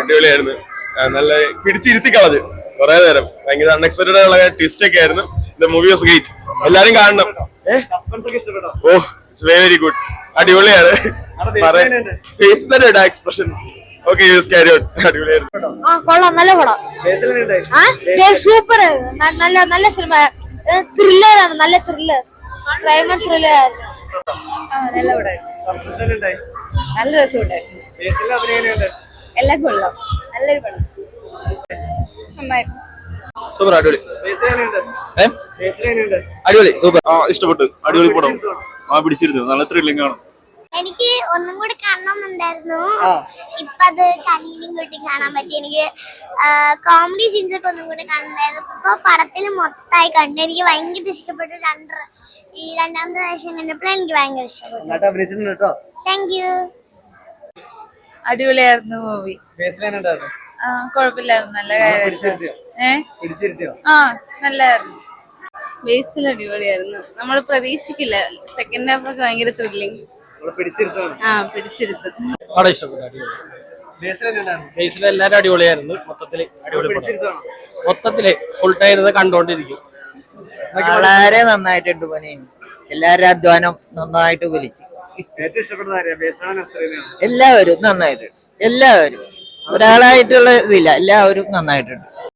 അടിപൊളിയായിരുന്നു. നല്ല പിടിച്ചിരുത്തി കളഞ്ഞ്. കുറെ നേരം. ഭയങ്കര അൺഎക്സ്പെക്ടഡ് ആയുള്ള ട്വിസ്റ്റ് ഒക്കെ ആയിരുന്നു. ദ മൂവി വാസ് ഗേറ്റ് എല്ലാരും കാണണം. ഓ ഇറ്റ്സ് വെരി ഗുഡ് അടിപൊളിയാണ്. ഫേസ് തന്നെ expression okay use carry out അടിപൊളിയായിരുന്നു. ആ കൊള്ളാം നല്ല പടം. ആ സൂപ്പർ നല്ല നല്ല സിനിമ ത്രില്ലറാണ് നല്ല ത്രില്ലർ ക്രൈം ത്രില്ലർ ആയിരുന്നു. നല്ല പടം നല്ല രസമുണ്ടായിരുന്നു. എല്ലാം കൊള്ളാം നല്ലൊരു പടം. നന്നായിരുന്നു സൂപ്പർ അടിപൊളി? അടിപൊളി സൂപ്പർ. ആ ഇഷ്ടപ്പെട്ടു. അടിപൊളി പടം. ആ പിടിച്ചിരുന്നു. നല്ല ത്രില്ലിംഗ് ആണ്. എനിക്ക് ഒന്നും കൂടി കാണണമെന്നുണ്ടായിരുന്നു ഇപ്പൊ അത് കനീനും കൂട്ടി കാണാൻ പറ്റി. എനിക്ക് കോമഡി സീൻസ് ഒക്കെ ഒന്നും കൂടി കാണുന്നുണ്ടായിരുന്നു ഇപ്പൊ പടത്തിൽ മൊത്തമായി കണ്ടു എനിക്ക് ഭയങ്കര ഇഷ്ടപ്പെട്ടു രണ്ട് ഈ രണ്ടാമത്തെ പ്രാവശ്യം കണ്ടപ്പോഴും എനിക്ക് ഭയങ്കര ഇഷ്ടപ്പെട്ടു. താങ്ക് യു അടിപൊളിയായിരുന്നു മൂവി ആ കൊഴപ്പില്ലായിരുന്നു. നല്ല കാര്യമായിരുന്നു ആ നല്ലായിരുന്നു. ബേസിൽ അടിപൊളിയായിരുന്നു. നമ്മൾ പ്രതീക്ഷിക്കില്ല. സെക്കൻഡ് ഹാഫ് ഒക്കെ ഭയങ്കര ത്രില്ലിങ് ആ പിടിച്ചിരുത്തു. പടം ഇഷ്ടപ്പെട്ടു. അടിപൊളി. ബേസിൽ എല്ലാരും അടിപൊളിയായിരുന്നു. മൊത്തത്തിൽ അടിപൊളി. മൊത്തത്തിൽ ഫുൾ ടൈം ഇരുന്ന് കണ്ടോണ്ടിരിക്കും. വളരെ നന്നായിട്ടുണ്ട് പനി എല്ലാവരുടെ അധ്വാനം നന്നായിട്ട് എല്ലാവരും നന്നായിട്ടുണ്ട്. എല്ലാവരും. ഒരാളായിട്ടുള്ള ഇതില്ല. എല്ലാവരും നന്നായിട്ടുണ്ട്.